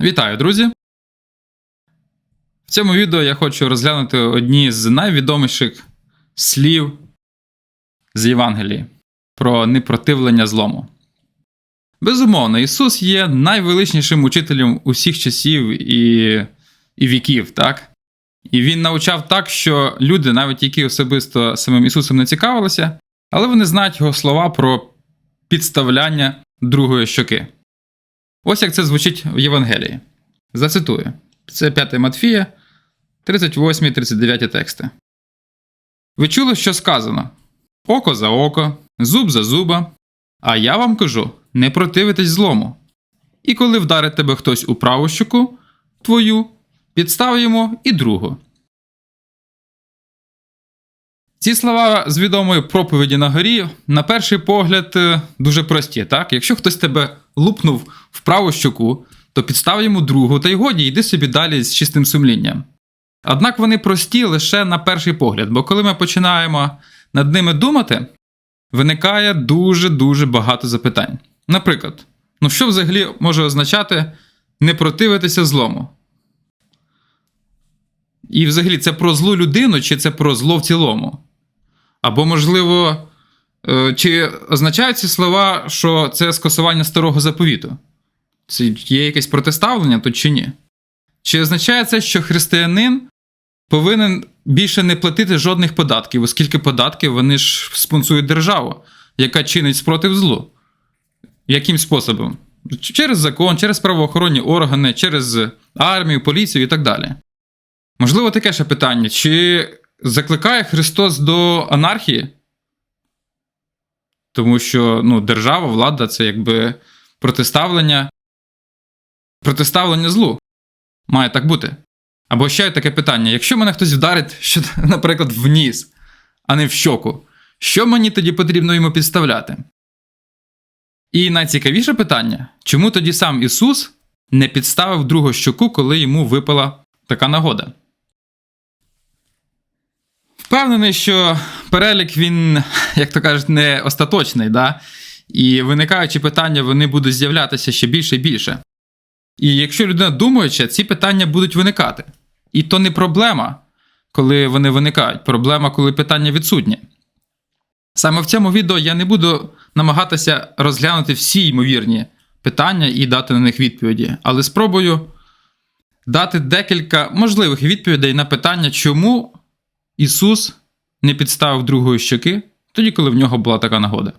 Вітаю, друзі! В цьому відео я хочу розглянути одні з найвідоміших слів з Євангелії про непротивлення злому. Безумовно, Ісус є найвеличнішим учителем усіх часів і, і віків, так? І Він навчав так, що люди, навіть які особисто самим Ісусом не цікавилися, але вони знають його слова про підставляння другої щоки. Ось як це звучить в Євангелії. Зацитую. Це 5 Матфія, 38, 39 тексти. Ви чули, що сказано: Око за око, зуб за зуба. А я вам кажу: не противитесь злому. І коли вдарить тебе хтось у праву щоку твою, підстав йому і другу. Ці слова з відомої проповіді на горі, на перший погляд, е, дуже прості, так? Якщо хтось тебе лупнув в праву щоку, то підстав йому другу, та й годі, йди собі далі з чистим сумлінням. Однак вони прості лише на перший погляд, бо коли ми починаємо над ними думати, виникає дуже-дуже багато запитань. Наприклад, ну що взагалі може означати не противитися злому? І взагалі це про злу людину, чи це про зло в цілому? Або, можливо, е, чи означають ці слова, що це скасування старого заповіту? Це є якесь протиставлення тут чи ні? Чи означає це, що християнин повинен більше не платити жодних податків, оскільки податки вони ж спонсують державу, яка чинить спротив злу? Яким способом? Через закон, через правоохоронні органи, через армію, поліцію і так далі. Можливо, таке ще питання: чи закликає Христос до анархії? Тому що ну, держава, влада це якби протиставлення, протиставлення злу. Має так бути. Або ще є таке питання: якщо мене хтось вдарить, що, наприклад, в ніс, а не в щоку, що мені тоді потрібно йому підставляти? І найцікавіше питання: чому тоді сам Ісус не підставив другу щоку, коли йому випала така нагода? Впевнений, що перелік він, як то кажуть, не остаточний, да? і виникаючі питання вони будуть з'являтися ще більше і більше. І якщо людина думаюча, ці питання будуть виникати. І то не проблема, коли вони виникають, проблема, коли питання відсутні. Саме в цьому відео я не буду намагатися розглянути всі ймовірні питання і дати на них відповіді, але спробую дати декілька можливих відповідей на питання, чому Ісус не підставив другої щоки, тоді, коли в нього була така нагода.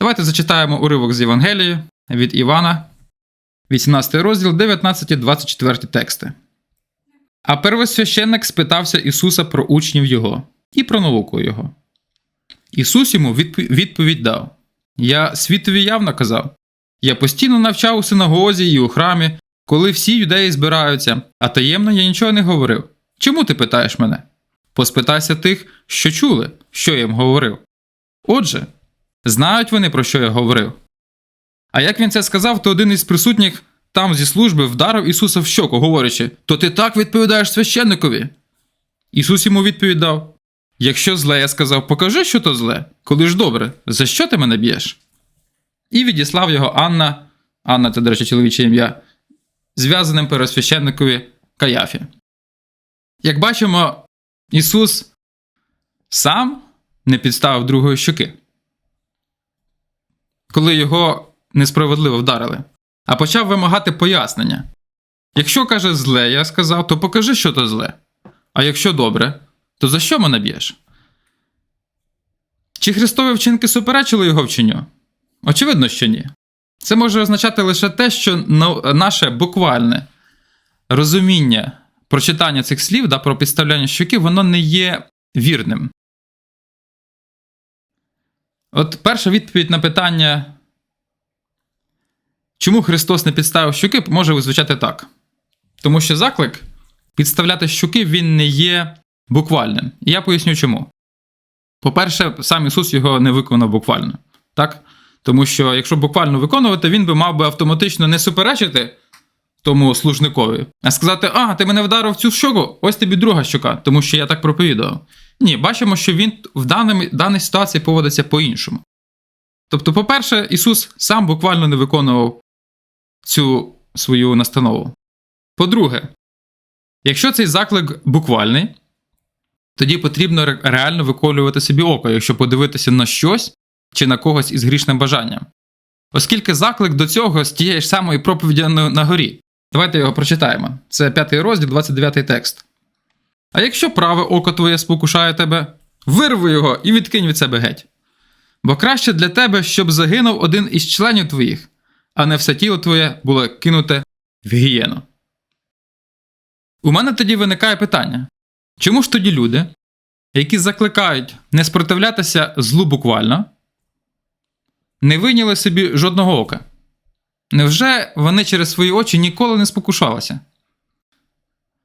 Давайте зачитаємо уривок з Євангелії від Івана, 18 розділ, 19-24 тексти. А первосвященник спитався Ісуса про учнів Його і про науку Його. Ісус йому відповідь дав: Я світові явно казав. Я постійно навчав у синагозі і у храмі, коли всі юдеї збираються, а таємно я нічого не говорив. Чому ти питаєш мене? Поспитайся тих, що чули, що я їм говорив. Отже, знають вони, про що я говорив. А як він це сказав, то один із присутніх там зі служби вдарив Ісуса в щоку, говорячи: То ти так відповідаєш священникові? Ісус йому відповідав: Якщо зле, я сказав, покажи, що то зле, коли ж добре, за що ти мене б'єш? І відіслав його Анна, Анна це, до речі, чоловіче ім'я, зв'язаним пересвященникові Каяфі. Як бачимо, Ісус сам не підставив другої щоки, коли його несправедливо вдарили, а почав вимагати пояснення. Якщо каже зле, я сказав, то покажи, що то зле. А якщо добре, то за що мене б'єш? Чи Христові вчинки суперечили його вченню? Очевидно, що ні. Це може означати лише те, що наше буквальне розуміння прочитання цих слів да, про підставляння щоки, воно не є вірним. От перша відповідь на питання, чому Христос не підставив щоки, може звучати так. Тому що заклик підставляти щоки він не є буквальним. І я поясню чому. По-перше, сам Ісус його не виконав буквально. Так? Тому що, якщо буквально виконувати, він би мав би автоматично не суперечити тому служникові, а сказати: А, ти мене вдарив цю щоку, ось тобі друга щока, тому що я так проповідував. Ні, бачимо, що він в даній, даній ситуації поводиться по-іншому. Тобто, по-перше, Ісус сам буквально не виконував цю свою настанову. По-друге, якщо цей заклик буквальний, тоді потрібно реально виколювати собі око, якщо подивитися на щось чи на когось із грішним бажанням. Оскільки заклик до цього з тієї ж самої проповіді на горі. Давайте його прочитаємо. Це 5 розділ, 29 текст. А якщо праве око твоє спокушає тебе, вирви його і відкинь від себе геть. Бо краще для тебе, щоб загинув один із членів твоїх, а не все тіло твоє було кинуте в гієну. У мене тоді виникає питання: чому ж тоді люди, які закликають не спротивлятися злу буквально, не вийняли собі жодного ока? Невже вони через свої очі ніколи не спокушалися?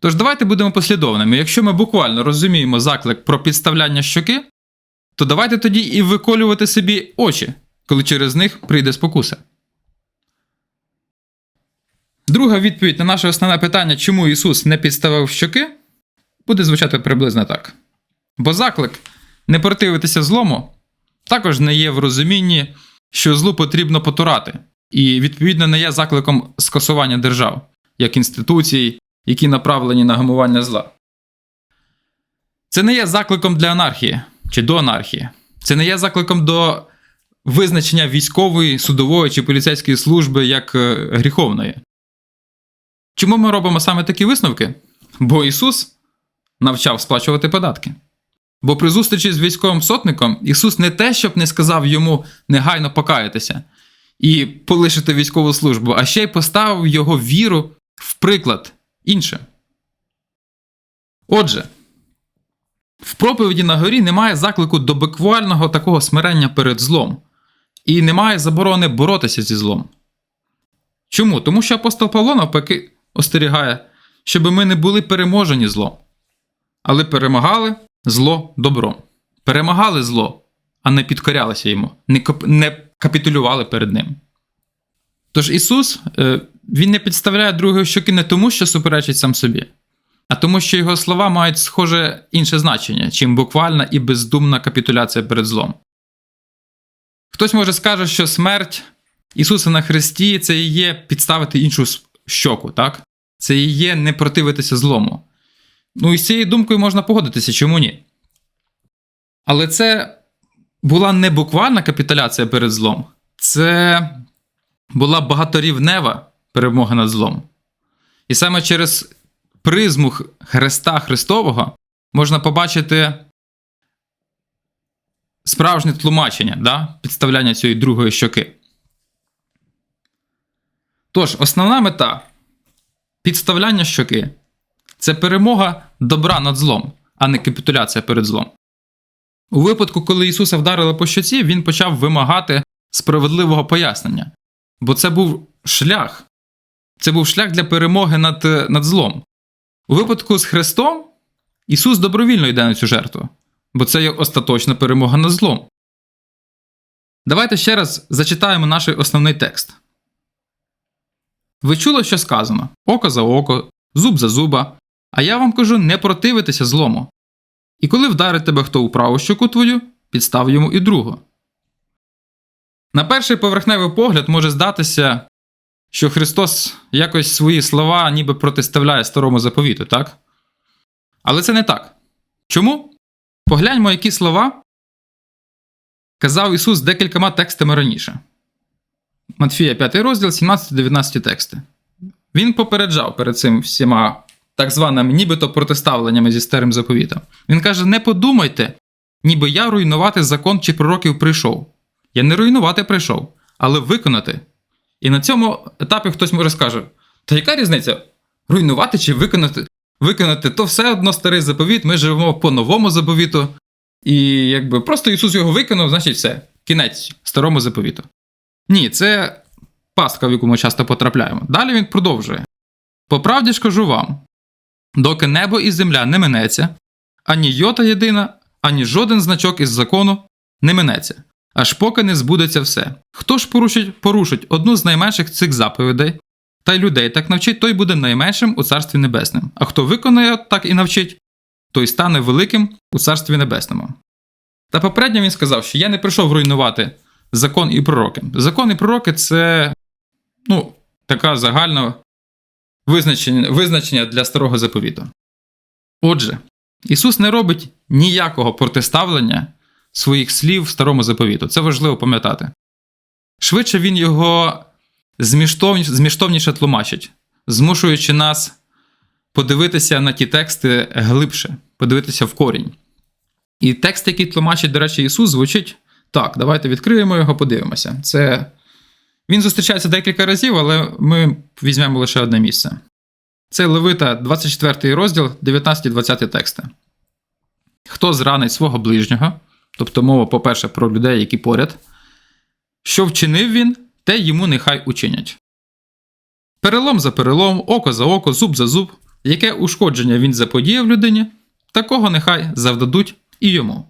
Тож давайте будемо послідовними. Якщо ми буквально розуміємо заклик про підставляння щоки, то давайте тоді і виколювати собі очі, коли через них прийде спокуса. Друга відповідь на наше основне питання, чому Ісус не підставив щоки, буде звучати приблизно так. Бо заклик не противитися злому також не є в розумінні, що злу потрібно потурати, і, відповідно, не є закликом скасування держав, як інституцій, які направлені на гамування зла. Це не є закликом для анархії чи до анархії. Це не є закликом до визначення військової, судової чи поліцейської служби як е, гріховної. Чому ми робимо саме такі висновки? Бо Ісус навчав сплачувати податки. Бо при зустрічі з військовим сотником Ісус не те, щоб не сказав йому негайно покаятися і полишити військову службу, а ще й поставив його віру в приклад іншим. Отже, в проповіді на горі немає заклику до буквального такого смирення перед злом, і немає заборони боротися зі злом. Чому? Тому що апостол Павло навпаки остерігає, щоб ми не були переможені злом, але перемагали зло добром. Перемагали зло, а не підкорялися йому, не, капітулювали перед ним. Тож Ісус е, Він не підставляє другої щоки не тому, що суперечить сам собі, а тому, що його слова мають схоже інше значення, чим буквальна і бездумна капітуляція перед злом. Хтось може скаже, що смерть Ісуса на Христі це і є підставити іншу щоку, так? Це і є не противитися злому. Ну і з цією думкою можна погодитися, чому ні? Але це була не буквальна капітуляція перед злом, це була багаторівнева перемога над злом. І саме через призму Христа Христового можна побачити справжнє тлумачення, да? підставляння цієї другої щоки. Тож, основна мета підставляння щоки це перемога добра над злом, а не капітуляція перед злом. У випадку, коли Ісуса вдарили по щоці, Він почав вимагати справедливого пояснення. Бо це був шлях. Це був шлях для перемоги над, над злом. У випадку з Христом Ісус добровільно йде на цю жертву, бо це є остаточна перемога над злом. Давайте ще раз зачитаємо наш основний текст. Ви чули, що сказано: око за око, зуб за зуба, а я вам кажу не противитися злому. І коли вдарить тебе хто у праву щоку твою, підстав йому і другу. На перший поверхневий погляд може здатися, що Христос якось свої слова ніби протиставляє старому заповіту, так? Але це не так. Чому? Погляньмо, які слова казав Ісус декількома текстами раніше. Матфія 5 розділ, 17-19 тексти. Він попереджав перед цим всіма так званими нібито протиставленнями зі старим заповітом. Він каже: не подумайте, ніби я руйнувати закон чи пророків прийшов. Я не руйнувати прийшов, але виконати. І на цьому етапі хтось може скаже: та яка різниця? Руйнувати чи виконати? Виконати то все одно старий заповіт, ми живемо по новому заповіту. І якби просто Ісус його виконав, значить все. Кінець старому заповіту. Ні, це пастка, в яку ми часто потрапляємо. Далі він продовжує. По правді ж кажу вам, доки небо і земля не минеться, ані йота єдина, ані жоден значок із закону не минеться, аж поки не збудеться все. Хто ж порушить, порушить одну з найменших цих заповідей, та й людей так навчить, той буде найменшим у Царстві Небесним. А хто виконує так і навчить, той стане великим у Царстві Небесному. Та попередньо він сказав, що я не прийшов руйнувати закон і пророки. Закон і пророки це, ну, така загальна визначення, визначення для старого заповіту. Отже, Ісус не робить ніякого протиставлення своїх слів в старому заповіту. Це важливо пам'ятати. Швидше він його зміштовніше, зміштовніше тлумачить, змушуючи нас подивитися на ті тексти глибше, подивитися в корінь. І текст, який тлумачить, до речі, Ісус, звучить так. Давайте відкриємо його, подивимося. Це він зустрічається декілька разів, але ми візьмемо лише одне місце. Це Левита, 24 розділ, 19-20 тексти. Хто зранить свого ближнього, тобто мова, по-перше, про людей, які поряд, що вчинив він, те йому нехай учинять. Перелом за перелом, око за око, зуб за зуб, яке ушкодження він заподіяв людині, такого нехай завдадуть і йому.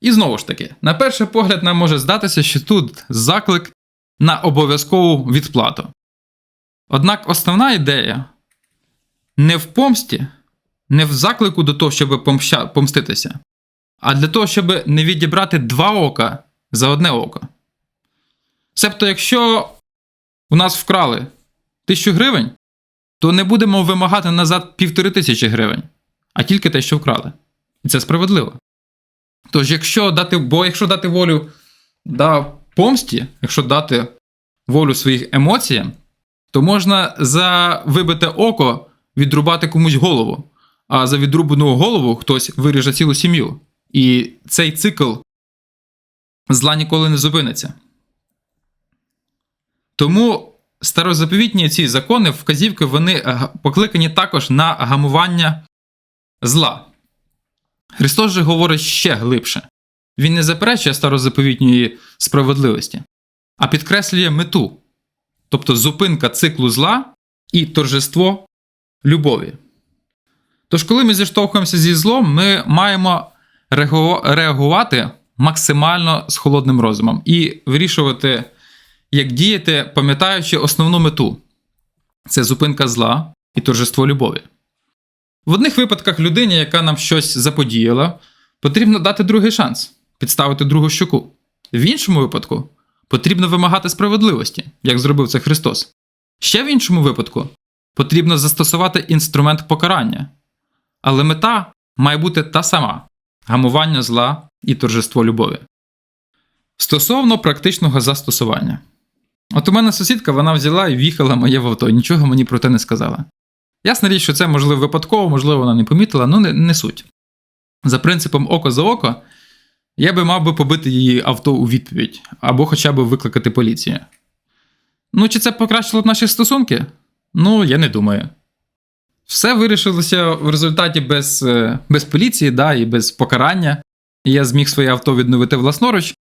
І знову ж таки, на перший погляд, нам може здатися, що тут заклик на обов'язкову відплату. Однак основна ідея не в помсті, не в заклику до того, щоб помститися, а для того, щоб не відібрати два ока за одне око. Себто, якщо у нас вкрали тисячу гривень, то не будемо вимагати назад півтори тисячі гривень, а тільки те, що вкрали. І це справедливо. Тож, якщо дати, бо якщо дати волю да, помсті, якщо дати волю своїх емоціям, то можна за вибите око відрубати комусь голову, а за відрубану голову хтось виріже цілу сім'ю. І цей цикл зла ніколи не зупиниться. Тому старозаповітні ці закони, вказівки, вони покликані також на гамування зла. Христос же говорить ще глибше. Він не заперечує старозаповітньої справедливості, а підкреслює мету, тобто зупинка циклу зла і торжество любові. Тож, коли ми зіштовхуємося зі злом, ми маємо реагувати максимально з холодним розумом і вирішувати, як діяти, пам'ятаючи основну мету це зупинка зла і торжество любові. В одних випадках людині, яка нам щось заподіяла, потрібно дати другий шанс, підставити другу щоку. В іншому випадку потрібно вимагати справедливості, як зробив це Христос. Ще в іншому випадку потрібно застосувати інструмент покарання. Але мета має бути та сама гамування зла і торжество любові. Стосовно практичного застосування. От у мене сусідка вона взяла і в'їхала моє в авто, нічого мені про те не сказала. Ясна річ, що це можливо випадково, можливо, вона не помітила, ну не, не суть. За принципом око за око, я би мав би побити її авто у відповідь, або хоча б викликати поліцію. Ну, чи це покращило б наші стосунки? Ну, я не думаю. Все вирішилося в результаті без, е, без поліції, да, і без покарання. Я зміг своє авто відновити власноруч.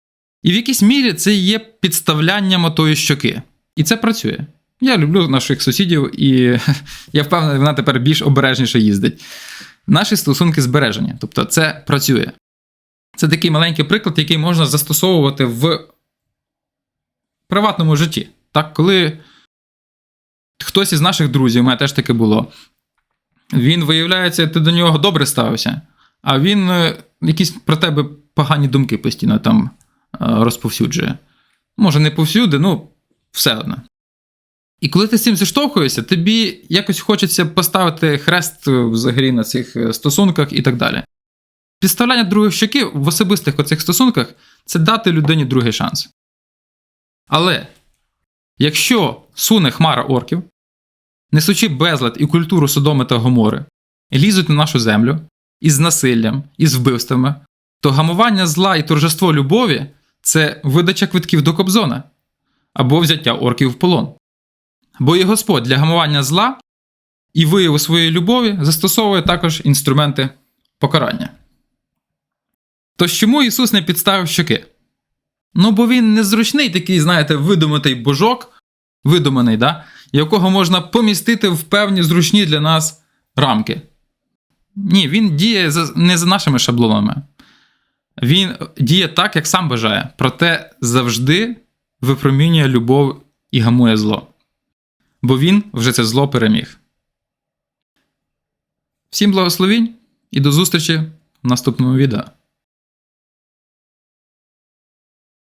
І в якійсь мірі це є підставлянням отої щоки. І це працює. Я люблю наших сусідів, і я впевнений, вона тепер більш обережніше їздить. Наші стосунки збережені, тобто це працює. Це такий маленький приклад, який можна застосовувати в приватному житті. Так, коли хтось із наших друзів, у мене теж таке було, він, виявляється, ти до нього добре ставився, а він е, якісь про тебе погані думки постійно там е, розповсюджує. Може, не повсюди, ну, все одно. І коли ти з цим зіштовхуєшся, тобі якось хочеться поставити хрест е, взагалі на цих стосунках і так далі. Підставляння другої щоки в особистих оцих стосунках це дати людині другий шанс. Але якщо суне хмара орків, несучи безлад і культуру Содоми та Гомори, лізуть на нашу землю із насиллям, із вбивствами, то гамування зла і торжество любові це видача квитків до Кобзона або взяття орків в полон. Бо і Господь для гамування зла і вияву своєї любові застосовує також інструменти покарання. Тож чому Ісус не підставив щоки? Ну, бо він незручний такий, знаєте, видуматий божок, видуманий, да? якого можна помістити в певні зручні для нас рамки. Ні, він діє не за нашими шаблонами. Він діє так, як сам бажає, проте завжди випромінює любов і гамує зло. Бо він вже це зло переміг. Всім благословінь і до зустрічі в наступному відео.